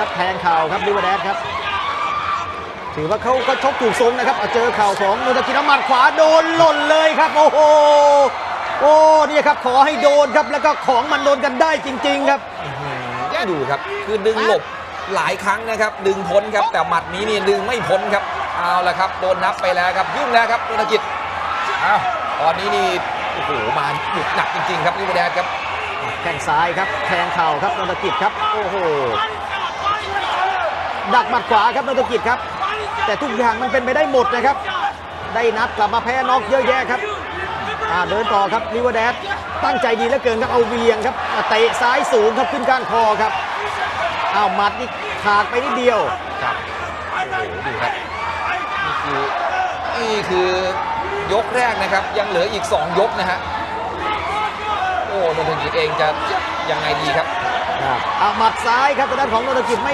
ครับแทงเข่าครับลิเวอร์แดดครับ ถือว่าเขาก็ชกถูกทรงนะครับเอาเจอเข่าของโนตากิน้ำมันขวาโดนหล่นเลยครับ โอ้โหโอ้เนี่ยครับขอให้โดนครับแล้วก็ของมันโดนกันได้จริง ๆ ครับดูครับ คือดึงหลบหลายครั้งนะครับ ดึงพ้นครับแต่หมัดนี้นี่ดึงไม่พ้นครับเอาละครับ โดนนับไปแล้วครับยุ่งแล้วครับธนกิจอ้าวตอนนี้นี่โอ้โหมาบุกหนักจริง ๆ ครับลิเวอร์แดดครับแข้งซ้ายครับแทงเข่าครับนนทกิจครับโอ้โห ดักหมัดขวาครับนนทกิจครับ แต่ทุกอย่างมันเป็นไปได้หมดนะครับ ได้นับกลับมาแพ้น็อกเยอะแยะครับอ่าเดินต่อครับลิเวอร์แดดตั้งใจดีเหลือเกินครับเอาเวียงครับอ่าเตะซ้ายสูงครับขึ้นก้านคอครับอ้าวหมัดนี่ขาดไปนิดเดียวครับโอ้โหดูครับนี่คือนี่คือยกแรกนะครับ ยังเหลืออีก 2 ยกนะฮะโอ้นนทกิจเองจะยังไงดีครับครับเอาหมัดซ้ายครับทางด้านของนนทกิจไม่